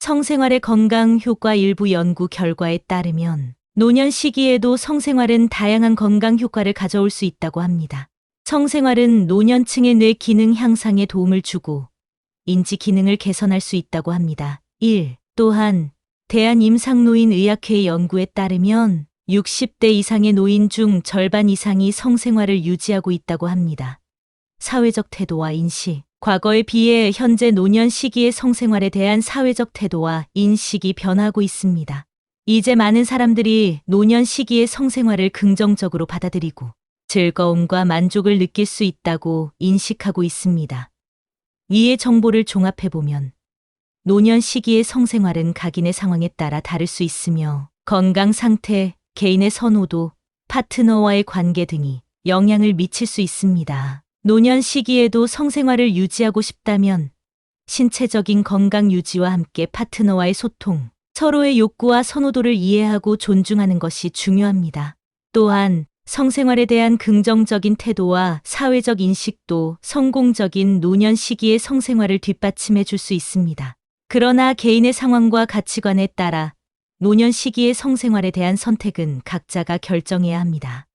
성생활의 건강 효과 일부 연구 결과에 따르면 노년 시기에도 성생활은 다양한 건강 효과를 가져올 수 있다고 합니다. 성생활은 노년층의 뇌 기능 향상에 도움을 주고 인지 기능을 개선할 수 있다고 합니다. 1. 또한 대한임상노인의학회 연구에 따르면 60대 이상의 노인 중 절반 이상이 성생활을 유지하고 있다고 합니다. 사회적 태도와 인식. 과거에 비해 현재 노년 시기의 성생활에 대한 사회적 태도와 인식이 변하고 있습니다. 이제 많은 사람들이 노년 시기의 성생활을 긍정적으로 받아들이고 즐거움과 만족을 느낄 수 있다고 인식하고 있습니다. 이의 정보를 종합해보면 노년 시기의 성생활은 각인의 상황에 따라 다를 수 있으며 건강 상태, 개인의 선호도, 파트너와의 관계 등이 영향을 미칠 수 있습니다. 노년 시기에도 성생활을 유지하고 싶다면 신체적인 건강 유지와 함께 파트너와의 소통, 서로의 욕구와 선호도를 이해하고 존중하는 것이 중요합니다. 또한 성생활에 대한 긍정적인 태도와 사회적 인식도 성공적인 노년 시기의 성생활을 뒷받침해 줄 수 있습니다. 그러나 개인의 상황과 가치관에 따라 노년 시기의 성생활에 대한 선택은 각자가 결정해야 합니다.